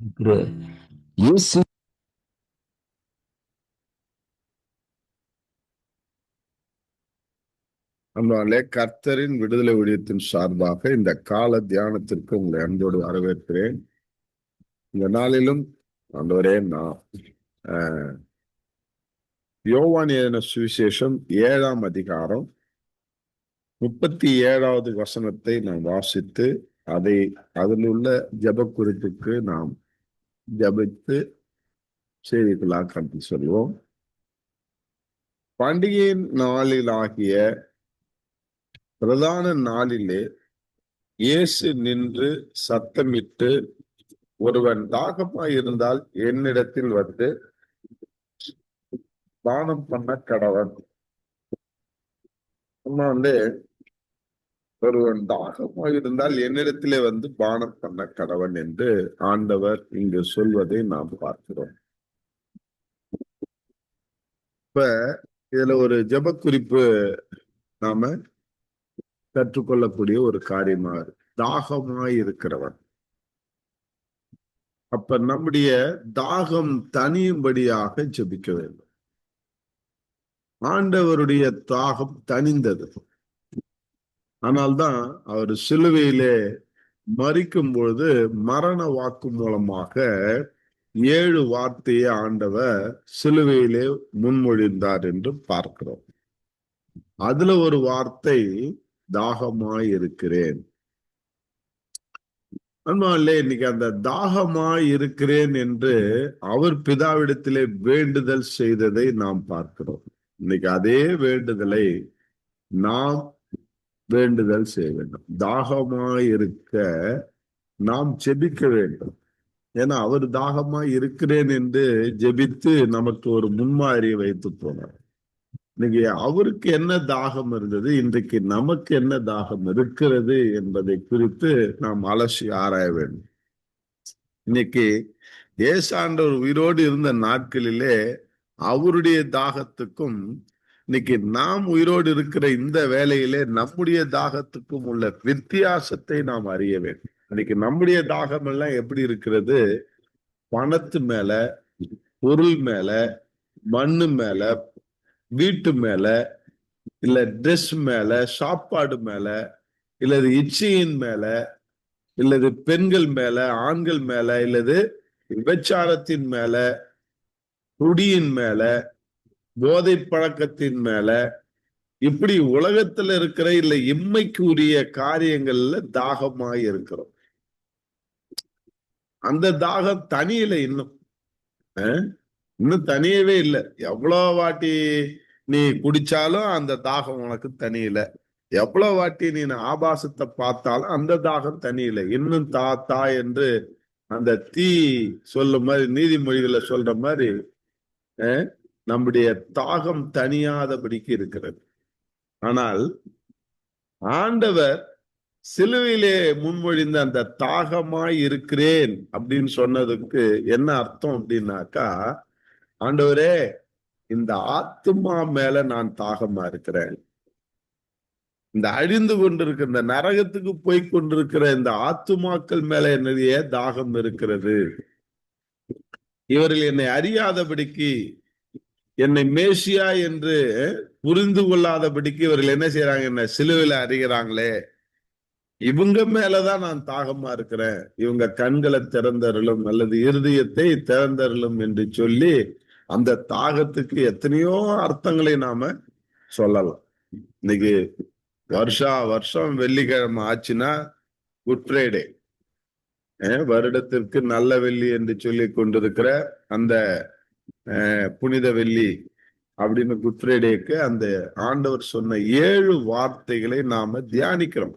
இருக்கிற இயேசு. கர்த்தரின் விடுதலை ஊழியத்தின் சார்பாக இந்த கால தியானத்திற்கு உங்களை அன்போடு வரவேற்கிறேன். இந்த நாளிலும் ஆண்டவரே நான் ஆஹ், யோவான் சுவிசேஷம் ஏழாம் அதிகாரம் முப்பத்தி ஏழாவது வசனத்தை நான் வாசித்து அதை அதில் உள்ள ஜப குறிப்புக்கு நாம் ஜபித்து செய்திகளாக கண்டு சொல்வோம். பண்டிகையின் நாளிலாகிய பிரதான நாளிலே இயேசு நின்று சத்தமிட்டு ஒருவன் தாகமாய் இருந்தால் என்னிடத்தில் வந்து பானம் பண்ண கடவன். நம்ம வந்து ஒருவன் தாகமாய் இருந்தால் என்னிடத்திலே வந்து பானம் பண்ண கடவன் என்று ஆண்டவர் இங்கு சொல்வதை நாம் பார்க்கிறோம். இப்ப இதுல ஒரு ஜெப குறிப்பு நாம கற்றுக்கொள்ளக்கூடிய ஒரு காரியமா இருக்கு. தாகமாய் இருக்கிறவன். அப்ப நம்முடைய தாகம் தனியும்படியாக ஜெபிக்க வேண்டும். ஆண்டவருடைய தாகம் தனிந்தது. ஆனால்தான் அவர் சிலுவையிலே மறிக்கும் பொழுது மரண வாக்கு மூலமாக ஏழு வார்த்தையை ஆண்டவர் சிலுவையிலே முன்மொழிந்தார் என்று பார்க்கிறோம். அதுல ஒரு வார்த்தை தாகமாய் இருக்கிறேன் அன்பாலே இன்னைக்கு அந்த தாகமாய் இருக்கிறேன் என்று அவர் பிதாவிடத்திலே வேண்டுதல் செய்ததை நாம் பார்க்கிறோம். இன்னைக்கு அதே வேண்டுதலை நாம் வேண்டுதல் செய்ய வேண்டும். தாகமாயிருக்க நாம் ஜெபிக்க வேண்டும். ஏன்னா அவர் தாகமா இருக்கிறேன் என்று ஜெபித்து நமக்கு ஒரு முன்மாதிரியை வைத்து போனார் இன்னைக்கு அவருக்கு என்ன தாகம் இருந்தது இன்றைக்கு நமக்கு என்ன தாகம் இருக்கிறது என்பதை குறித்து நாம் அலசி ஆராய வேண்டும். இன்னைக்கு ஏசாண்டவர் உயிரோடு இருந்த நாட்களிலே அவருடைய தாகத்துக்கும் இன்னைக்கு நாம் உயிரோடு இருக்கிற இந்த வேலையிலே நம்முடைய தாகத்துக்கும் உள்ள வித்தியாசத்தை நாம் அறிய வேண்டும். இன்னைக்கு நம்முடைய தாகம் எல்லாம் எப்படி இருக்கிறது? பணத்து மேல பொருள் மேல மண்ணு மேல வீட்டு மேல இல்ல ட்ரெஸ் மேல சாப்பாடு மேல இல்லது இச்சையின் மேல இல்லது பெண்கள் மேல ஆண்கள் மேல இல்லது விபச்சாரத்தின் மேல குடியின் மேல போதை பழக்கத்தின் மேல இப்படி உலகத்துல இருக்கிற இல்ல இம்மைக்கு உரிய காரியங்கள்ல தாகமாய் இருக்கிறோம். அந்த தாகம் தனியில இன்னும். இன்னும் தனியவே இல்லை. எவ்வளோ வாட்டி நீ குடிச்சாலும் அந்த தாகம் உனக்கு தனியில. எவ்வளவு வாட்டி நீ ஆபாசத்தை பார்த்தாலும் அந்த தாகம் தனியில. இன்னும் தா தா என்று அந்த தீ சொல்ல மாதிரி நீதிமொழிகளை சொல்ற மாதிரி நம்முடைய தாகம் தனியாதபடிக்கு இருக்கிறது. ஆனால் ஆண்டவர் சிலுவையிலே முன்மொழிந்த அந்த தாகமாய் இருக்கிறேன் அப்படின்னு சொன்னதுக்கு என்ன அர்த்தம் அப்படின்னாக்கா ஆண்டவரே இந்த ஆத்துமா மேல நான் தாகமா இருக்கிறேன். இந்த அழிந்து கொண்டிருக்கிற இந்த நரகத்துக்கு போய் கொண்டிருக்கிற இந்த ஆத்துமாக்கள் மேல என்னுடைய தாகம் இருக்கிறது. இவர்கள் என்னை அறியாதபடிக்கு என்னை மேசியா என்று புரிந்து கொள்ளாதபடிக்கு இவர்கள் என்ன செய்யறாங்க என்ன சிலுவையில அறிகிறாங்களே. இவங்க மேலதான் நான் தாகமா இருக்கிறேன். இவங்க கண்களை திறந்தருளும் அல்லது இருதயத்தை திறந்தருளும் என்று சொல்லி அந்த தாகத்துக்கு எத்தனையோ அர்த்தங்களை நாம சொல்லலாம். இன்னைக்கு வருஷா வருஷம் வெள்ளிக்கிழமை ஆச்சுன்னா குட் ஃப்ரைடே. வருடத்திற்கு நல்ல வெள்ளி என்று சொல்லி கொண்டிருக்கிற அந்த புனித வெள்ளி அப்படின்னு குட் ஃப்ரைடேக்கு அந்த ஆண்டவர் சொன்ன ஏழு வார்த்தைகளை நாம தியானிக்கிறோம்.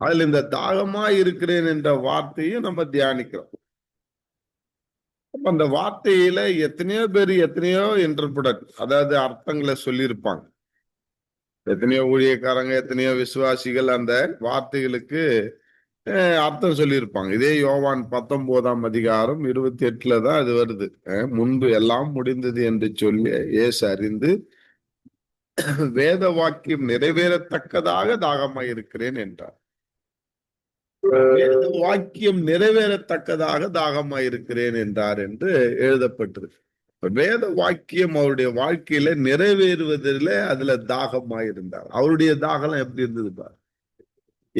அதுல இந்த தாகமா இருக்கிறேன் என்ற வார்த்தையும் நம்ம தியானிக்கிறோம். அந்த வார்த்தையில எத்தனையோ பேர் எத்தனையோ இன்டர்பிரட் அதாவது அர்த்தங்களை சொல்லியிருப்பாங்க. எத்தனையோ ஊழியக்காரங்க எத்தனையோ விசுவாசிகள் அந்த வார்த்தைகளுக்கு அர்த்தம் சொல்லியிருப்பாங்க. இதே யோவான் பத்தொன்பதாம் அதிகாரம் இருபத்தி எட்டுல தான் அது வருது. முன்பு எல்லாம் முடிந்தது என்று சொல்லி ஏசு அறிந்து வேத வாக்கியம் நிறைவேறத்தக்கதாக தாகமாக இருக்கிறேன் என்றார். வேத வாக்கியம் நிறைவேறத்தக்கதாக தாகமாயிருக்கிறேன் என்றார் என்று எழுதப்பட்டிருக்கு. வேத வாக்கியம் அவருடைய வாழ்க்கையில நிறைவேறுவதில் அதுல தாகமாயிருந்தார் அவருடைய தாகம் எப்படி இருந்தது பாரு?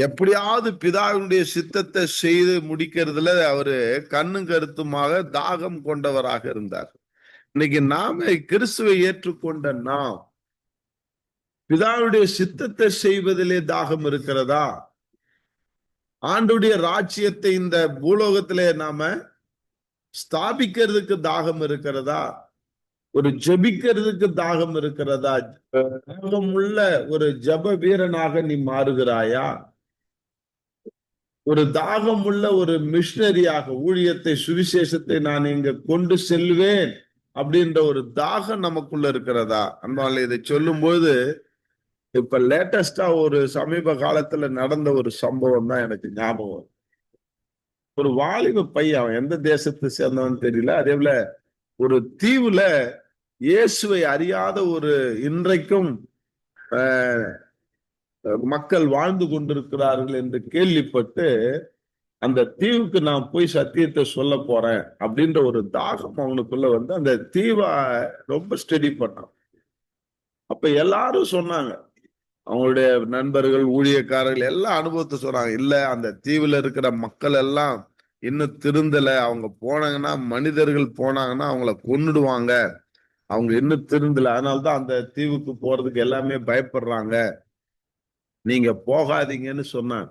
எப்படியாவது பிதாவினுடைய சித்தத்தை செய்து முடிக்கிறதுல அவரு கண்ணும் கருத்துமாக தாகம் கொண்டவராக இருந்தார். இன்னைக்கு நாம கிறிஸ்துவை ஏற்றுக்கொண்ட நாம் பிதாவுடைய சித்தத்தை செய்வதிலே தாகம் இருக்கிறதா? ஆண்டுடைய ராஜ்யத்தை இந்த பூலோகத்திலே நாம ஸ்தாபிக்கிறதுக்கு தாகம் இருக்கிறதா? ஒரு ஜெபிக்கிறதுக்கு தாகம் இருக்கிறதா? தாகம் உள்ள ஒரு ஜப வீரனாக நீ மாறுகிறாயா? ஒரு தாகம் உள்ள ஒரு மிஷினரியாக ஊழியத்தை சுவிசேஷத்தை நான் இங்க கொண்டு செல்வேன் அப்படின்ற ஒரு தாகம் நமக்குள்ள இருக்கிறதா? அன்பால இதை சொல்லும்போது இப்ப லேட்டஸ்டா ஒரு சமீப காலத்துல நடந்த ஒரு சம்பவம் தான் எனக்கு ஞாபகம் ஒரு வாலிப பையன் அவன் எந்த தேசத்தை சேர்ந்தவன் தெரியல அதே போல ஒரு தீவுல இயேசுவை அறியாத ஒரு இன்றைக்கும் மக்கள் வாழ்ந்து கொண்டிருக்கிறார்கள் என்று கேள்விப்பட்டு அந்த தீவுக்கு நான் போய் சத்தியத்தை சொல்ல போறேன் அப்படின்ற ஒரு தாகம் அவனுக்குள்ள வந்து அந்த தீவை ரொம்ப ஸ்டடி பண்ணான். அப்ப எல்லாரும் சொன்னாங்க. அவங்களுடைய நண்பர்கள் ஊழியக்காரர்கள் எல்லாம் அனுபவத்தை சொன்னாங்க. இல்ல அந்த தீவுல இருக்கிற மக்கள் எல்லாம் இன்னும் திருந்தல. அவங்க போனாங்கன்னா மனிதர்கள் போனாங்கன்னா அவங்கள கொன்னுடுவாங்க. அவங்க இன்னும் திருந்தல. அதனாலதான் அந்த தீவுக்கு போறதுக்கு எல்லாமே பயப்படுறாங்க. நீங்க போகாதீங்கன்னு சொன்னாங்க.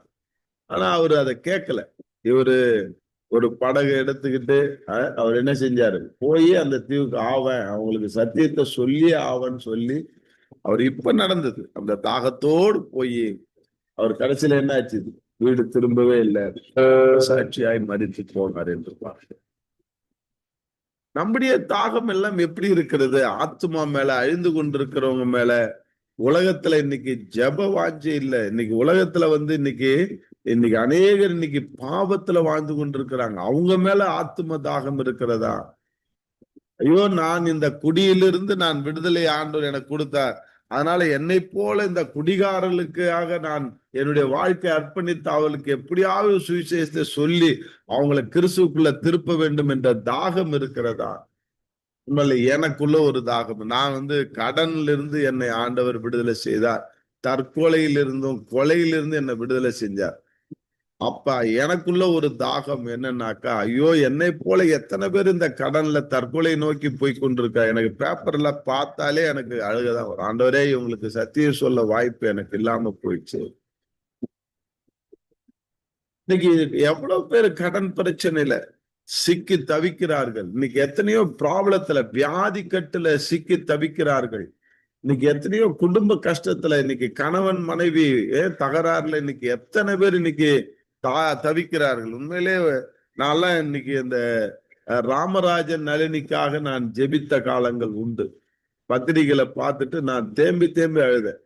ஆனா அவரு அதை கேட்கல. இவரு ஒரு படகு எடுத்துக்கிட்டு அவர் என்ன செஞ்சாரு? போய் அந்த தீவுக்கு ஆவேன். அவங்களுக்கு சத்தியத்தை சொல்லி ஆவன்னு சொல்லி அவர் இப்ப நடந்தது. அந்த தாகத்தோடு போய் அவர் கடைசியில என்ன ஆச்சு? வீடு திரும்பவே இல்லை. சாட்சியாய் மறித்து போனார் என்று பார்க்க நம்முடைய தாகம் எல்லாம் எப்படி இருக்கிறது? ஆத்மா மேல அழிந்து கொண்டிருக்கிறவங்க மேல உலகத்துல இன்னைக்கு ஜப வாஞ்சை இல்லை. இன்னைக்கு உலகத்துல வந்து இன்னைக்கு இன்னைக்கு அநேகர் இன்னைக்கு பாவத்துல வாழ்ந்து கொண்டிருக்கிறாங்க. அவங்க மேல ஆத்ம தாகம் இருக்கிறதா? ஐயோ நான் இந்த குடியிலிருந்து நான் விடுதலை ஆண்டோர் எனக்கு கொடுத்தார். அதனால என்னை போல இந்த குடிகாரர்களுக்காக நான் என்னுடைய வாழ்க்கை அர்ப்பணித்து அவளுக்கு எப்படியாவது சுவிசேஷத்தை சொல்லி அவங்கள கிறிஸ்துக்குள்ள திருப்ப வேண்டும் என்ற தாகம் இருக்கிறதா? உண்மையில எனக்குள்ள ஒரு தாகம். நான் வந்து கடன்ல இருந்து என்னை ஆண்டவர் விடுதலை செய்தார். தற்கொலையிலிருந்தும் கொலையிலிருந்து என்னை விடுதலை செஞ்சார். அப்ப எனக்குள்ள ஒரு தாகம் என்னன்னாக்கா ஐயோ என்னை போல எத்தனை பேர் இந்த கடன்ல தற்கொலை நோக்கி போய் கொண்டிருக்கா? எனக்கு பேப்பர்ல பார்த்தாலே எனக்கு அழுகதான் வரும். ஆண்டவரே இவங்களுக்கு சத்தியம் சொல்ல வாய்ப்பு எனக்கு இல்லாம போயிடுச்சு. இன்னைக்கு எவ்வளவு பேர் கடன் பிரச்சனையில சிக்கி தவிக்கிறார்கள். இன்னைக்கு எத்தனையோ ப்ராப்ளத்துல வியாதி கட்டுல சிக்கி தவிக்கிறார்கள். இன்னைக்கு எத்தனையோ குடும்ப கஷ்டத்துல இன்னைக்கு கணவன் மனைவி தகராறுல இன்னைக்கு எத்தனை பேர் இன்னைக்கு தா தவிக்கிறார்கள். உண்மையிலே நான்லாம் இன்னைக்கு இந்த ராமராஜன் நளினிக்காக நான் ஜெபித்த காலங்கள் உண்டு. பத்திரிகைகளை பார்த்துட்டு நான் தேம்பி தேம்பி அழுதேன்.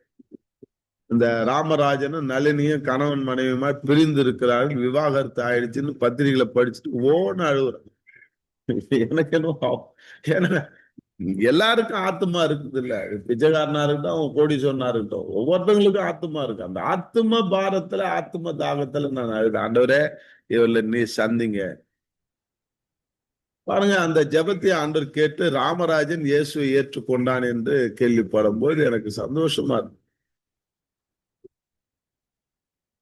இந்த ராமராஜனும் நளினியும் கணவன் மனைவியுமா பிரிந்து இருக்கிறார்கள் விவாகரத்து ஆயிடுச்சுன்னு பத்திரிகைகளை படிச்சுட்டு ஓன்னு அழுகுறேன் எனக்கு என்ன ஏன்னா எல்லாருக்கும் ஆத்மா இருக்குது இல்ல பிச்சைக்காரனா இருக்கட்டும் அவங்க கோடீஸ்வரனா இருக்கட்டும் ஒவ்வொருத்தவங்களுக்கும் ஆத்மா இருக்கு. அந்த ஆத்ம பாரத்துல ஆத்ம தாகத்துல நான் அழுது ஆண்டவரே இவர்ல நீ சந்திங்க. பாருங்க அந்த ஜபத்தை ஆண்டவர் கேட்டு ராமராஜன் இயேசுவை ஏற்றுக்கொண்டான் என்று கேள்விப்படும் போது எனக்கு சந்தோஷமா இருக்கு.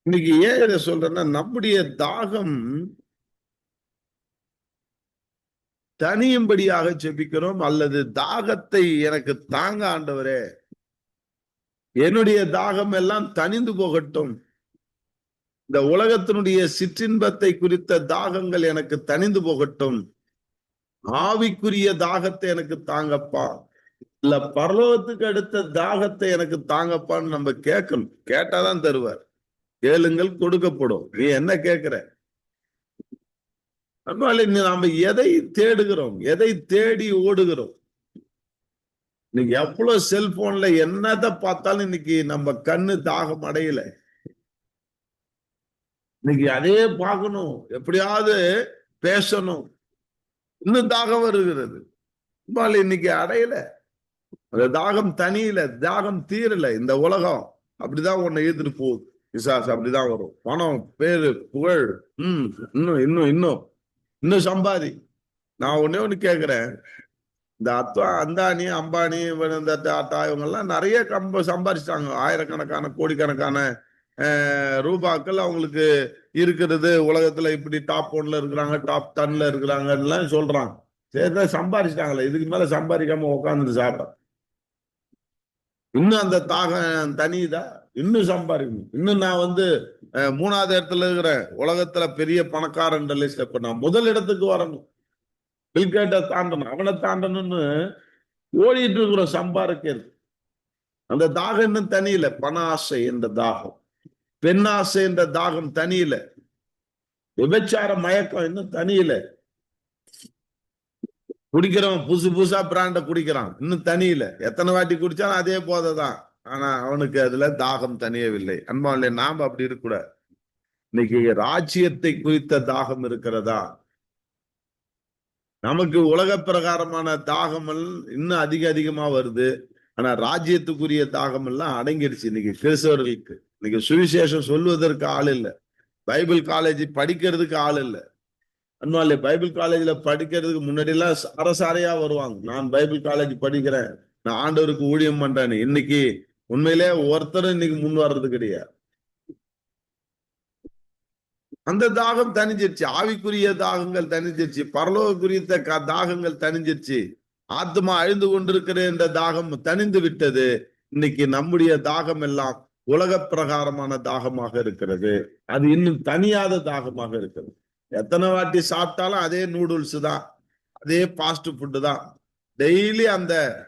இன்னைக்கு ஏன் இதை சொல்றேன்னா நம்முடைய தாகம் தனியும்படியாக ஜெபிக்கிறோம் அல்லது தாகத்தை எனக்கு தாங்க ஆண்டவரே. என்னுடைய தாகம் எல்லாம் தனிந்து போகட்டும். இந்த உலகத்தினுடைய சிற்றின்பத்தை குறித்த தாகங்கள் எனக்கு தனிந்து போகட்டும். ஆவிக்குரிய தாகத்தை எனக்கு தாங்கப்பா. இல்ல பரலோகத்துக்கு அடுத்த தாகத்தை எனக்கு தாங்கப்பான்னு நம்ம கேட்கணும். கேட்டாதான் தருவார். கேளுங்கள் கொடுக்கப்படும். நீ என்ன கேட்கிற அதனால நாம எதை தேடுகிறோம்? எதை தேடி ஓடுகிறோம்? இன்னைக்கு எவ்வளவு செல்போன்ல என்னத பார்த்தாலும் இன்னைக்கு நம்ம கண்ணு தாகம் அடையல. இன்னைக்கு அதே பார்க்கணும். எப்படியாவது பேசணும். இன்னும் தாகம் வருகிறது. இன்னைக்கு அடையல. அந்த தாகம் தனியில தாகம் தீரல. இந்த உலகம் அப்படிதான் உன்னை எதிர்த்து போகுது பிசாசு அப்படிதான் வரும். பணம் பேரு புகழ் ம் இன்னும் இன்னும் இன்னும். இன்னும் சம்பாதி. நான் ஒன்னே ஒண்ணு கேக்குறேன். இந்த அத்வா அந்தானி அம்பானி இவன் இந்த டாடா இவங்க எல்லாம் நிறைய கம்ப சம்பாதிச்சிட்டாங்க ஆயிரக்கணக்கான கோடிக்கணக்கான ரூபாக்கள் அவங்களுக்கு இருக்கிறது. உலகத்துல இப்படி டாப் ஒன்ல இருக்கிறாங்க டாப் டன்ல இருக்கிறாங்கலாம் சொல்றாங்க. சரி சம்பாதிச்சிட்டாங்களே இதுக்கு மேல சம்பாதிக்காம உட்காந்துட்டு சாப்பிட. இன்னும் அந்த தாகம் தனியுதா? இன்னும் சம்பாதிக்கணும் இன்னும் நான் வந்து மூணாவது இடத்துல இருக்கிறேன் உலகத்துல பெரிய பணக்காரன் லிஸ்ட் இப்ப நான் முதல் இடத்துக்கு வரணும். பில்கேட்டை தாண்டணும். அவனை தாண்டணும்னு ஓடிட்டு இருக்கிறோம் சம்பாதிக்கிறது அந்த தாகம் இன்னும் தனியில. பண ஆசை என்ற தாகம். பெண்ணாசை என்ற தாகம் தனியில. விபச்சார மயக்கம் இன்னும் தனியில. குடிக்கிறவன் புதுசு புதுசா பிராண்ட குடிக்கிறான். இன்னும் தனியில. எத்தனை வாட்டி குடிச்சாலும் அதே போதைதான். ஆனா அவனுக்கு அதுல தாகம் தனியவில்லை அன்பாவில்லை நாம அப்படி இருக்கக்கூடாது. இன்னைக்கு ராஜ்யத்தை குறித்த தாகம் இருக்கிறதா? நமக்கு உலக பிரகாரமான தாகம் இன்னும் அதிக அதிகமா வருது. ஆனா ராஜ்யத்துக்குரிய தாகம் எல்லாம் அடங்கிடுச்சு இன்னைக்கு கிறிஸ்தவர்களுக்கு. இன்னைக்கு சுவிசேஷம் சொல்வதற்கு ஆள் இல்லை. பைபிள் காலேஜ் படிக்கிறதுக்கு ஆள் இல்லை. அன்பாலே பைபிள் காலேஜ்ல படிக்கிறதுக்கு முன்னாடி எல்லாம் சாரசாரையா வருவாங்க. நான் பைபிள் காலேஜ் படிக்கிறேன். நான் ஆண்டவருக்கு ஊழியம் பண்றேன்னு. இன்னைக்கு உண்மையிலே ஒருத்தரும் இன்னைக்கு முன் வர்றது கிடையாது. அந்த தாகம் தனிஞ்சிருச்சு ஆவிக்குரிய தாகங்கள் தனிஞ்சிருச்சு பரலோகக்குரிய க- தாகங்கள் தனிஞ்சிருச்சு ஆத்மா அழிந்து கொண்டிருக்கிற என்ற தாகம் தனிந்து விட்டது. இன்னைக்கு நம்முடைய தாகம் எல்லாம் உலக பிரகாரமான தாகமாக இருக்கிறது. அது இன்னும் தனியாத தாகமாக இருக்கிறது. எத்தனை வாட்டி சாப்பிட்டாலும் அதே நூடுல்ஸ் தான். அதே ஃபாஸ்ட் ஃபுட்டு தான். டெய்லி அந்த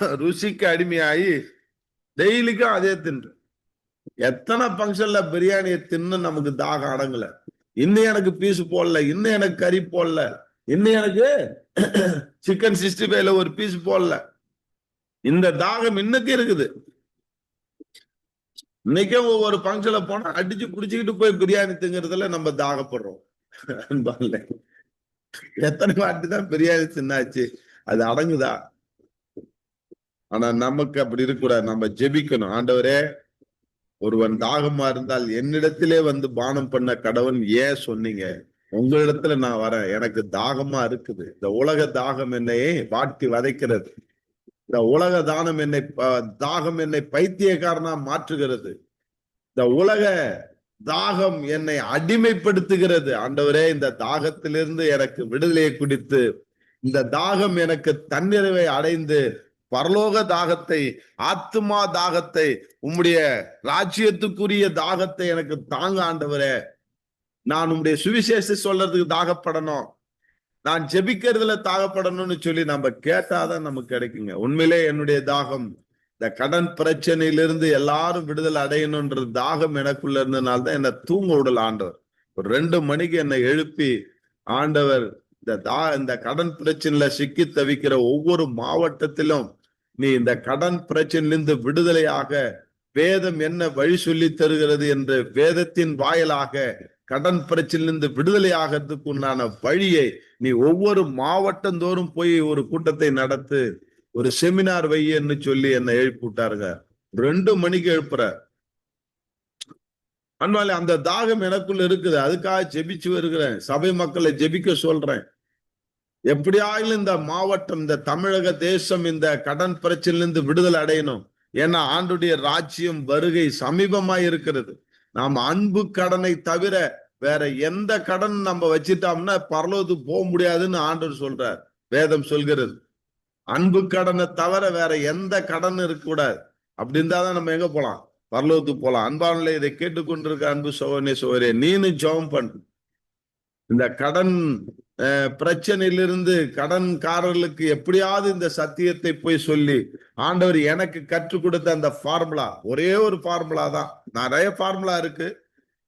ருசிக்கு அடிமையாகி டெய்லிக்கும் அதே தின்று. எத்தனை ஃபங்க்ஷன்ல பிரியாணியை தின்னு நமக்கு தாகம் அடங்கல. இன்னும் எனக்கு பீஸ் போடல இன்னும் எனக்கு கறி போடல இன்னும் எனக்கு சிக்கன் சிக்ஸ்டி ஃபைவ்ல ஒரு பீஸ் போடல. இந்த தாகம் இன்னைக்கு இருக்குது. இன்னைக்கே ஒவ்வொரு ஃபங்க்ஷன்ல போனா அடிச்சு குடிச்சுக்கிட்டு போய் பிரியாணி திங்கிறதுல நம்ம தாகப்படுறோம். எத்தனை வாட்டி தான் பிரியாணி தின்னாச்சு? அது அடங்குதா? ஆனா நமக்கு அப்படி இருக்கக்கூடாது. நம்ம ஜெபிக்கணும். ஆண்டவரே ஒருவன் தாகமா இருந்தால் என்னிடத்திலே வந்து பானம் பண்ண கடவுள் ஏன் சொன்னீங்க? உங்களிடத்துல நான் வரேன். எனக்கு தாகமா இருக்குது. இந்த உலக தாகம் என்னை வாட்டி வதைக்கிறது. இந்த உலக தானம் என்னை ப- தாகம் என்னை பைத்தியக்காரனா மாற்றுகிறது. இந்த உலக தாகம் என்னை அடிமைப்படுத்துகிறது. ஆண்டவரே இந்த தாகத்திலிருந்து எனக்கு விடுதலையை குடித்து இந்த தாகம் எனக்கு தன்னிறைவை அடைந்து பரலோக தாகத்தை ஆத்துமா தாகத்தை உம்முடைய ராஜ்யத்துக்குரிய தாகத்தை எனக்கு தாங்க ஆண்டவரே. நான் உம்முடைய சுவிசேஷ சொல்றதுக்கு தாகப்படணும். நான் ஜெபிக்கிறதுல தாகப்படணும்னு சொல்லி நம்ம கேட்டாதான் நமக்கு கிடைக்குங்க. உண்மையிலே என்னுடைய தாகம் இந்த கடன் பிரச்சனையிலிருந்து எல்லாரும் விடுதலை அடையணுன்ற தாகம் எனக்குள்ள இருந்ததுனால தான் என்னை தூங்க விடல ஆண்டவர். ஒரு ரெண்டு மணிக்கு என்னை எழுப்பி ஆண்டவர் இந்த தா இந்த கடன் பிரச்சனையில சிக்கி தவிக்கிற ஒவ்வொரு மாவட்டத்திலும் நீ இந்த கடன் பிரச்சனையிலிருந்து விடுதலையாக வேதம் என்ன வழி சொல்லி தருகிறது என்று வேதத்தின் வாயிலாக கடன் பிரச்சனையிலிருந்து விடுதலை ஆகிறதுக்கு உண்டான வழியை நீ ஒவ்வொரு மாவட்டந்தோறும் போய் ஒரு கூட்டத்தை நடத்து ஒரு செமினார் வையன்னு சொல்லி என்னை எழுப்பி விட்டாருங்க ரெண்டு மணிக்கு எழுப்புற. அன்பாலே அந்த தாகம் எனக்குள்ள இருக்குது. அதுக்காக ஜெபிச்சு வருகிறேன். சபை மக்களை ஜெபிக்க சொல்றேன். எப்படியாயிலும் இந்த மாவட்டம் இந்த தமிழக தேசம் இந்த கடன் பிரச்சனையிலிருந்து விடுதலை அடையணும். ஏன்னா ஆண்டுடைய ராஜ்யம் வருகை சமீபமாய் இருக்கிறது. நாம் அன்பு கடனை தவிர வேற எந்த கடன் நம்ம வச்சிட்டோம்னா பரலோது போக முடியாதுன்னு ஆண்டவர் சொல்றார். வேதம் சொல்கிறது. அன்பு கடனை தவிர வேற எந்த கடன் இருக்கக்கூடாது. அப்படி இருந்தாதான் நம்ம எங்க போலாம்? பரலோத்து போலாம். அன்பான இதை கேட்டுக்கொண்டிருக்க அன்பு சோகனே சோகரே நீனு ஜெபம் பண்ணு. இந்த கடன் பிரச்சனையிலிருந்து கடன்காரர்களுக்கு எப்படியாவது இந்த சத்தியத்தை போய் சொல்லி ஆண்டவர் எனக்கு கற்றுக் கொடுத்த அந்த ஃபார்முலா ஒரே ஒரு ஃபார்முலா தான். நிறைய ஃபார்முலா இருக்கு.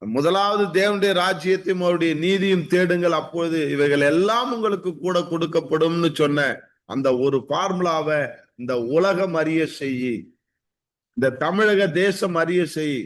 முதலாவது தேவனுடைய ராஜ்யத்தையும் அவருடைய நீதியும் தேடுங்கள். அப்பொழுது இவைகள் எல்லாம் உங்களுக்கு கூட கொடுக்கப்படும்னு சொன்ன அந்த ஒரு ஃபார்முலாவை இந்த உலகம் அறிய செய்யி இந்த தமிழக தேசம் அறிய செய்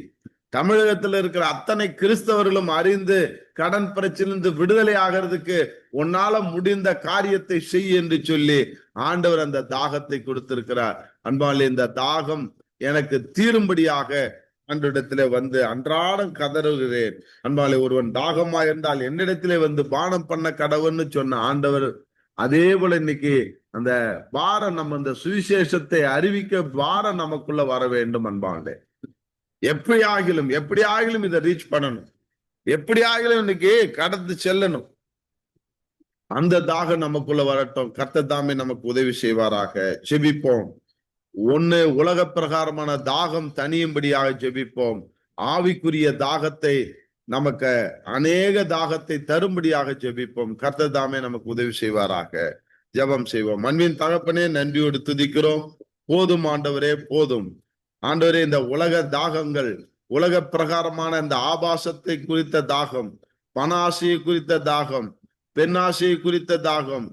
தமிழகத்தில் இருக்கிற அத்தனை கிறிஸ்தவர்களும் அறிந்து கடன் பிரச்சனையிலிருந்து விடுதலை ஆகிறதுக்கு உன்னால முடிந்த காரியத்தை செய் என்று சொல்லி ஆண்டவர் அந்த தாகத்தை கொடுத்திருக்கிறார். அன்பால் இந்த தாகம் எனக்கு தீரும்படியாக அன்றிடத்திலே வந்து அன்றாடம் கதறுகிறேன். அன்பாலே ஒருவன் தாகமா இருந்தால் என்னிடத்திலே வந்து பானம் பண்ண கடவுன்னு சொன்ன ஆண்டவர் அதே போல இன்னைக்கு அந்த வாரம் நம்ம இந்த சுவிசேஷத்தை அறிவிக்க வாரம் நமக்குள்ள வர வேண்டும் அன்பாண்டே எப்படி ஆகிலும் எப்படி ஆகிலும் இதை ரீச் பண்ணணும். எப்படி ஆகலும் இன்னைக்கு கடந்து செல்லணும். அந்த தாகம் நமக்குள்ள வரட்டும். கர்த்தர் தாமே நமக்கு உதவி செய்வாராக. ஜெபிப்போம். ஒண்ணு உலக பிரகாரமான தாகம் தனியும்படியாக ஜெபிப்போம். ஆவிக்குரிய தாகத்தை நமக்கு அநேக தாகத்தை தரும்படியாக ஜெபிப்போம். கர்த்தர் தாமே நமக்கு உதவி செய்வாராக. ஜெபம் செய்வோம். மண்வின் தகப்பனே நன்றியோடு துதிக்கிறோம். போதும் ஆண்டவரே போதும். ஆண்டவரே இந்த உலக தாகங்கள் உலக பிரகாரமான இந்த ஆபாசத்தை குறித்த தாகம் பண ஆசையை குறித்த தாகம் பெண் ஆசையை குறித்த தாகம்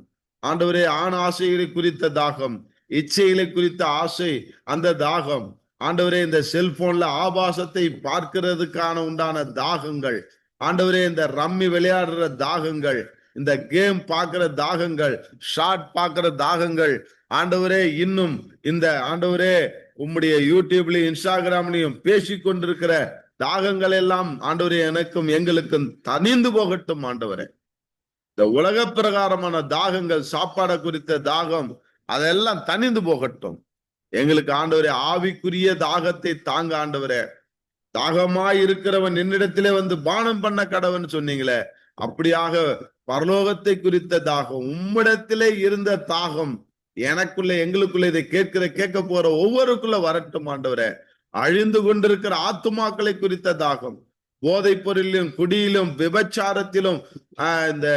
ஆண்டவரே ஆண் ஆசைகளை குறித்த தாகம் இச்சைகளை குறித்த ஆசை அந்த தாகம். ஆண்டவரே இந்த செல்போன்ல ஆபாசத்தை பார்க்கிறதுக்கான உண்டான தாகங்கள் ஆண்டவரே இந்த ரம்மி விளையாடுற தாகங்கள் இந்த கேம் பார்க்கிற தாகங்கள் ஷார்ட் பார்க்கிற தாகங்கள் ஆண்டவரே இன்னும் இந்த ஆண்டவரே உம்முடைய யூடியூப்லயும் இன்ஸ்டாகிராம்லயும் பேசி கொண்டிருக்கிற தாகங்கள் எல்லாம் ஆண்டவரே எனக்கும் எங்களுக்கும் தனிந்து போகட்டும் ஆண்டவரே. இந்த உலக பிரகாரமான தாகங்கள் சாப்பாடை குறித்த தாகம் அதெல்லாம் தனிந்து போகட்டும். எங்களுக்கு ஆண்டவரே ஆவிக்குரிய தாகத்தை தாங்க ஆண்டவரே. தாகமாய் இருக்கிறவன் என்னிடத்திலே வந்து பானம் பண்ண கடவன் சொன்னீங்களே அப்படியாக பரலோகத்தை குறித்த தாகம் உம்மிடத்திலே இருந்த தாகம் எனக்குள்ள எங்களுக்குள்ள இதை கேட்கிற கேட்க போற ஒவ்வொருக்குள்ள வரட்டும் ஆண்டவரே. அழிந்து கொண்டிருக்கிற ஆத்துமாக்களை குறித்த தாகம். போதைப் பொருளிலும் குடியிலும் விபச்சாரத்திலும் இந்த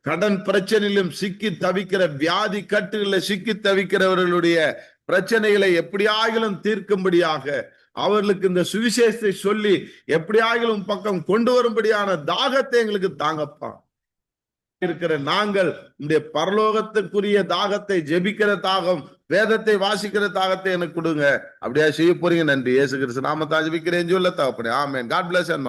கடன் பிரச்சனையிலும் சிக்கி தவிக்கிற வியாதி கட்டுகளில் சிக்கி தவிக்கிறவர்களுடைய பிரச்சனைகளை எப்படியாகிலும் தீர்க்கும்படியாக அவர்களுக்கு இந்த சுவிசேஷத்தை சொல்லி எப்படியாகிலும் பக்கம் கொண்டு வரும்படியான தாகத்தை எங்களுக்கு தாங்கப்பான் இருக்கிற நாங்கள் உடைய பரலோகத்துக்குரிய தாகத்தை ஜெபிக்கிற தாகம் வேதத்தை வாசிக்கிற தாகத்தை எனக்கு கொடுங்க. அப்படியா செய்ய போறீங்க? நன்றி. ஏசு கிறிஸ்து நாம தான் ஜெபிக்கிறேன். சொல்ல தகப்பனே. ஆமேன். God plus and